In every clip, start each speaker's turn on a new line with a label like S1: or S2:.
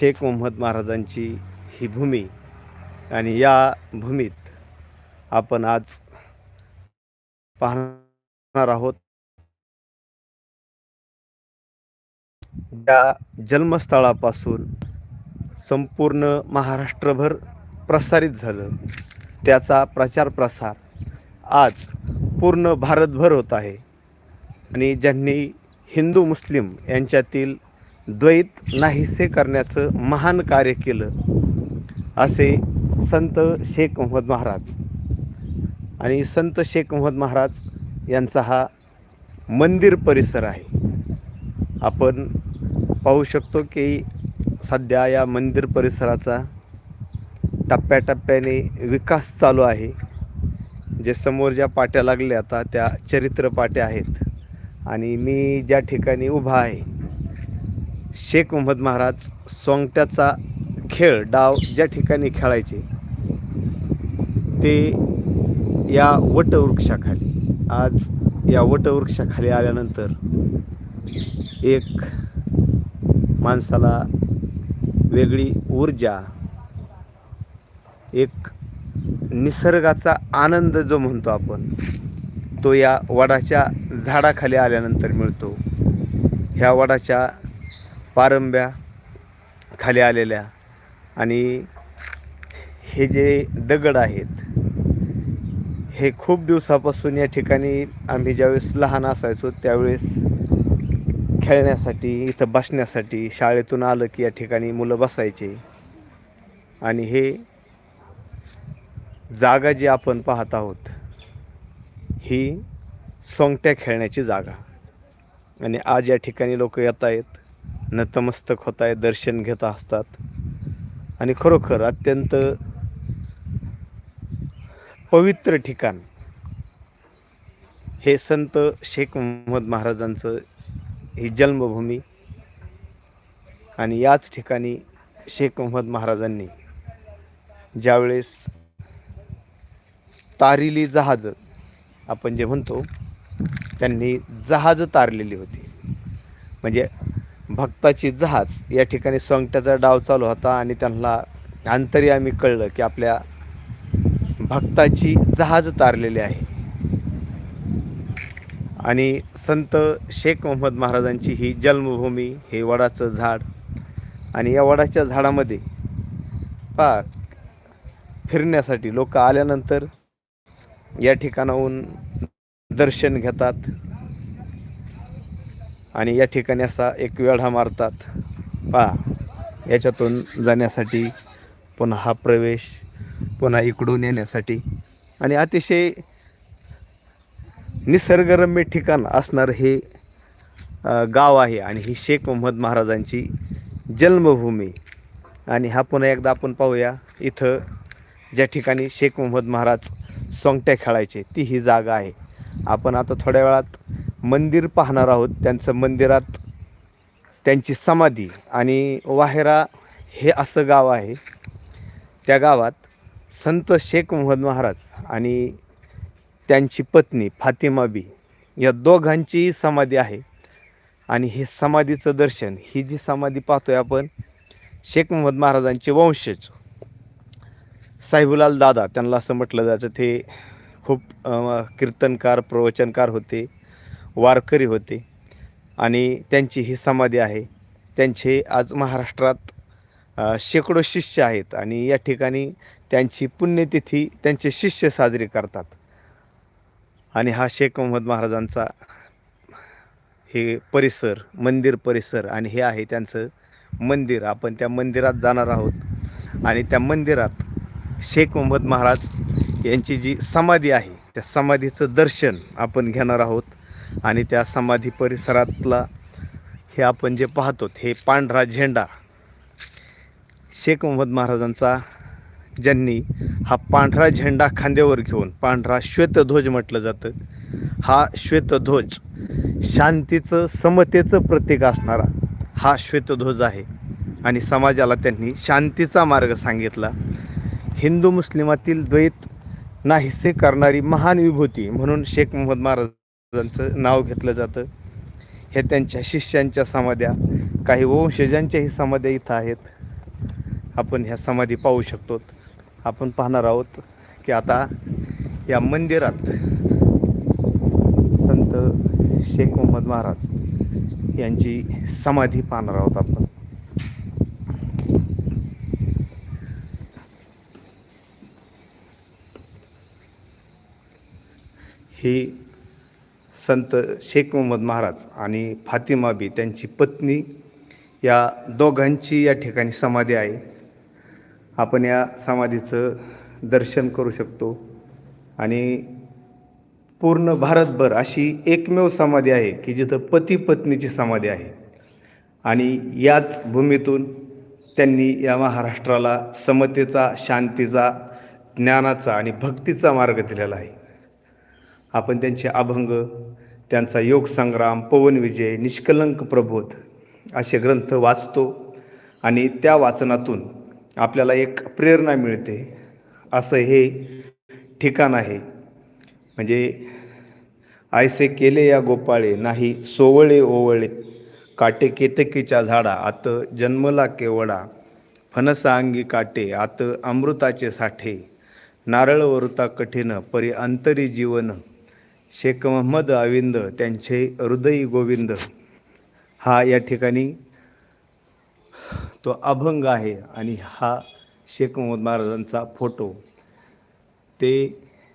S1: शेख मोहम्मद महाराजांची ही भूमी आणि या भूमीत आपण आज पाहणार आहोत. त्या जन्मस्थळापासून संपूर्ण महाराष्ट्रभर प्रसारित झालं. त्याचा प्रचार प्रसार आज पूर्ण भारतभर होत आहे. आणि ज्यांनी हिंदू मुस्लिम यांच्यातील द्वैत नाहीसे करण्याचं महान कार्य केलं असे संत शेख मोहम्मद महाराज. आणि संत शेख मोहम्मद महाराज यांचा हा मंदिर परिसर आहे. आपण पाहू शकतो की सध्या या मंदिर परिसराचा टप्प्याटप्प्याने विकास चालू आहे. जे समोर ज्या पाट्या लागल्या आता त्या चरित्र पाट्या आहेत. आणि मी ज्या ठिकाणी उभा आहे शेख मोहम्मद महाराज सोंगट्याचा खेळ डाव ज्या ठिकाणी खेळायचे ते या वटवृक्षाखाली. आज या वटवृक्षाखाली आल्यानंतर एक माणसाला वेगळी ऊर्जा एक निसर्गाचा आनंद जो म्हणतो आपण तो या वडाच्या झाडाखाली आल्यानंतर मिळतो. ह्या वडाच्या पारंब्या खाली आलेल्या आणि हे जे दगड आहेत हे खूप दिवसापासून या ठिकाणी आम्ही ज्यावेळेस लहान असायचो त्यावेळेस खेळण्यासाठी इथं बसण्यासाठी शाळेतून आलं की या ठिकाणी मुलं बसायचे. आणि हे जागा जी आपण पाहत आहोत ही सोंगट्या खेळण्याची जागा. आणि आज या ठिकाणी लोक येत आहेत. नतमस्तक होत आहे दर्शन घेत असतात. आणि खरोखर अत्यंत पवित्र ठिकाण. हे संत शेख मोहम्मद महाराजांचं ही जन्मभूमी. आणि याच ठिकाणी शेख मोहम्मद महाराजांनी ज्यावेळेस तारिली जहाजं आपण जे म्हणतो त्यांनी जहाजं तारलेली होती. म्हणजे भक्ताची जहाज या ठिकाणी सोंगट्याचा डाव चालू होता आणि त्यांना आम्ही कळलं की आपल्या भक्ताची जहाज तारलेली आहे. आणि संत शेख मोहम्मद महाराजांची ही जन्मभूमी हे वडाचं झाड आणि या वडाच्या झाडामध्ये पा फिरण्यासाठी लोक आल्यानंतर या ठिकाणाहून दर्शन घेतात. आणि या ठिकाणी असा एक वेढा मारतात. पा याच्यातून जाण्यासाठी पुन्हा हा प्रवेश पुन्हा इकडून येण्यासाठी. आणि अतिशय निसर्गरम्य ठिकाण असणारं हे गाव आहे. आणि ही शेख मोहम्मद महाराजांची जन्मभूमी. आणि हा पुन्हा एकदा आपण पाहूया इथं ज्या ठिकाणी शेख मोहम्मद महाराज सोंगट्या खेळायचे ती ही जागा आहे. आपण आता थोड्या वेळात मंदिर पाहणार आहोत. त्यांचं मंदिरात त्यांची समाधी आणि वाहेरा हे असं गाव आहे. त्या गावात संत शेख मोहम्मद महाराज आणि त्यांची पत्नी फातिमा बी या दोघांचीही समाधी आहे. आणि हे समाधीचं दर्शन ही जी समाधी पाहतोय आपण शेख मोहम्मद महाराजांचे वंशज. साहिबुलाल दादा त्यांना असं म्हटलं जायचं ते खूप कीर्तनकार प्रवचनकार होते वारकरी होते आणि त्यांची ही समाधी आहे. त्यांचे आज महाराष्ट्रात शेकडो शिष्य आहेत आणि या ठिकाणी त्यांची पुण्यतिथी त्यांचे शिष्य साजरी करतात. आणि हा शेख मोहम्मद महाराजांचा हे परिसर मंदिर परिसर आणि हे आहे त्यांचं मंदिर. आपण त्या मंदिरात जाणार आहोत आणि त्या मंदिरात शेख मोहम्मद महाराज यांची जी समाधी आहे त्या समाधीचं दर्शन आपण घेणार आहोत. आणि त्या समाधी परिसरातला हे आपण जे पाहतो हे पांढरा झेंडा. शेख मोहम्मद महाराजांचा ज्यांनी हा पांढरा झेंडा खांद्यावर घेऊन पांढरा श्वेतध्वज म्हटलं जातं. हा श्वेतध्वज शांतीचं समतेचं प्रतीक असणारा हा श्वेतध्वज आहे. आणि समाजाला त्यांनी शांतीचा मार्ग सांगितला. हिंदू मुस्लिमातील द्वैत नाहीसे करणारी महान विभूती म्हणून शेख मोहम्मद महाराजांचं नाव घेतलं जातं. हे त्यांच्या शिष्यांच्या समाध्या काही वंशजांच्याही समाध्या इथं आहेत. आपण ह्या समाधी पाहू शकतो. आपण पाहणार आहोत की आता या मंदिरात संत शेख मोहम्मद महाराज यांची समाधी पाहणार आहोत आपण. ही संत शेख मोहम्मद महाराज आणि फातिमा बी त्यांची पत्नी या दोघांची या ठिकाणी समाधी आहे. आपण या समाधीचं दर्शन करू शकतो. आणि पूर्ण भारतभर अशी एकमेव समाधी आहे की जिथं पती पत्नीची समाधी आहे. आणि याच भूमीतून त्यांनी या महाराष्ट्राला समतेचा शांतीचा ज्ञानाचा आणि भक्तीचा मार्ग दिलेला आहे. आपण त्यांचे अभंग त्यांचा योग संग्राम पवन विजय निष्कलंक प्रबोध असे ग्रंथ वाचतो आणि त्या वाचनातून आपल्याला एक प्रेरणा मिळते. असं हे ठिकाण आहे. म्हणजे आयसे केले या गोपाळे नाही सोवळे ओवळे काटे केतकीच्या झाडा आत जन्मला केवडा फणसा अंगी काटे आत अमृताचे साठे नारळ वरुता कठीण परी अंतरी जीवन शेख महम्मद अविंद त्यांचे हृदयी गोविंद. हा या ठिकाणी तो अभंग आहे आणि हा शेख मोहम्मद महाराजांचा फोटो. ते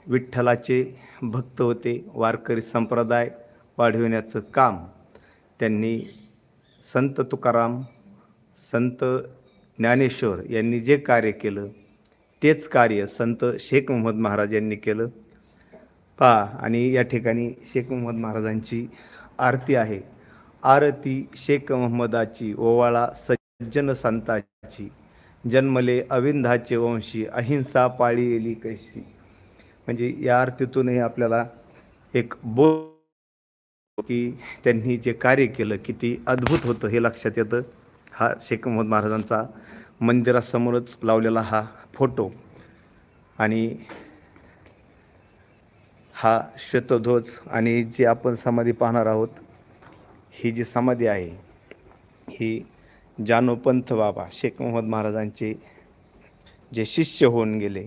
S1: विठ्ठलाचे भक्त होते वारकरी संप्रदाय वाढविण्याचं काम. त्यांनी संत तुकाराम संत ज्ञानेश्वर यांनी जे कार्य केलं तेच कार्य संत शेख मोहम्मद महाराज यांनी केलं. पहा आणि या ठिकाणी शेख मोहम्मद महाराजांची आरती आहे. आरती शेख मोहम्मदाची ओवाळा सज्जन संताची जन्मले अविंधाचे वंशी अहिंसा पाळी येली कैशी म्हणजे या आरतीतूनही आपल्याला एक बो की त्यांनी जे कार्य केलं किती अद्भुत होतं हे लक्षात येतं. हा शेख मोहम्मद महाराजांचा मंदिरासमोरच लावलेला हा फोटो. आणि हा श्वेतध्वज आणि जी आपण समाधी पाहणार आहोत ही जी समाधी आहे ही जानोपंथ बाबा शेख मोहम्मद महाराजांचे जे शिष्य होऊन गेले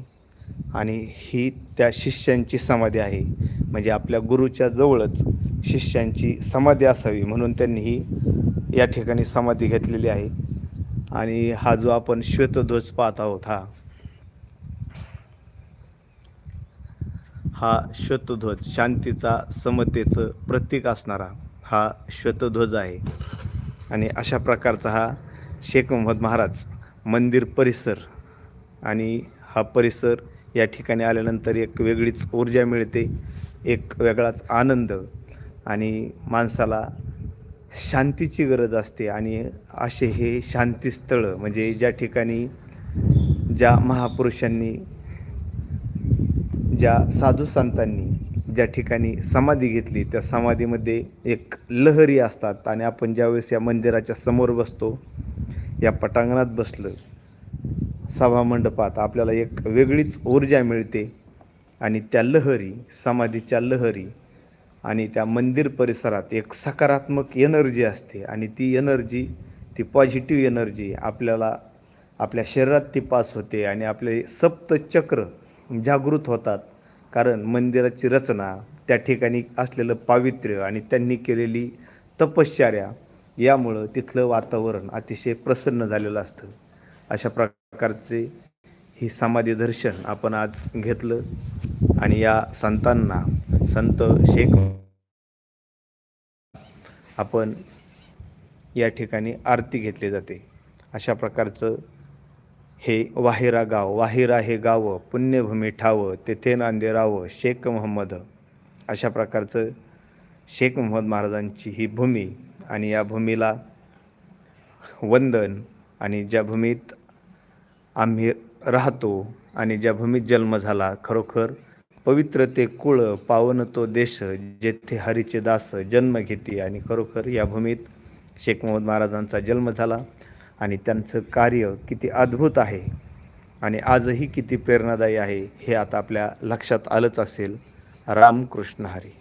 S1: आणि ही त्या शिष्यांची समाधी आहे. म्हणजे आपल्या गुरुच्या जवळच शिष्यांची समाधी असावी म्हणून त्यांनी ही या ठिकाणी समाधी घेतलेली आहे. आणि हा जो आपण श्वेतध्वज पाहत आहोत हा हा श्वतध्वज शांतीचा समतेचं प्रतीक असणारा हा श्वतध्वज आहे. आणि अशा प्रकारचा हा शेख मोहम्मद महाराज मंदिर परिसर आणि हा परिसर या ठिकाणी आल्यानंतर एक वेगळीच ऊर्जा मिळते एक वेगळाच आनंद आणि माणसाला शांतीची गरज असते. आणि असे हे शांतीस्थळं म्हणजे ज्या ठिकाणी ज्या महापुरुषांनी ज्या साधू संतांनी ज्या ठिकाणी समाधी घेतली त्या समाधीमध्ये एक लहरी असतात आणि आपण ज्यावेळेस या मंदिराच्या समोर बसतो या पटांगणात बसलं सभामंडपात आपल्याला एक वेगळीच ऊर्जा मिळते आणि त्या लहरी समाधीच्या लहरी आणि त्या मंदिर परिसरात एक सकारात्मक एनर्जी असते आणि ती एनर्जी ती पॉझिटिव्ह एनर्जी आपल्याला आपल्या शरीरात ती पास होते आणि आपले सप्तचक्र जागृत होतात. कारण मंदिराची रचना त्या ठिकाणी असलेलं पावित्र्य आणि त्यांनी केलेली तपश्चर्या यामुळं तिथलं वातावरण अतिशय प्रसन्न झालेलं असतं. अशा प्रकारचे ही समाधी दर्शन आपण आज घेतलं आणि या संतांना संत शेख आपण या ठिकाणी आरती घेतली जाते. अशा प्रकारचं हे वाहिरा गाव वाहिरा हे गावं पुण्यभूमी ठावं तेथे नांदेरावं शेख मोहम्मद. अशा प्रकारचं शेख मोहम्मद महाराजांची ही भूमी आणि या भूमीला वंदन आणि ज्या भूमीत आम्ही राहतो आणि ज्या भूमीत जन्म झाला खरोखर पवित्र ते कुळ पावन तो देश जेथे हरीचे दास जन्म घेते आणि खरोखर या भूमीत शेख मोहम्मद महाराजांचा जन्म झाला. आणि त्यांचं कार्य किती अद्भुत आहे. आणि आजही किती प्रेरणादायी आहे हे आता आपल्या लक्षात आलंच असेल. रामकृष्ण हरी.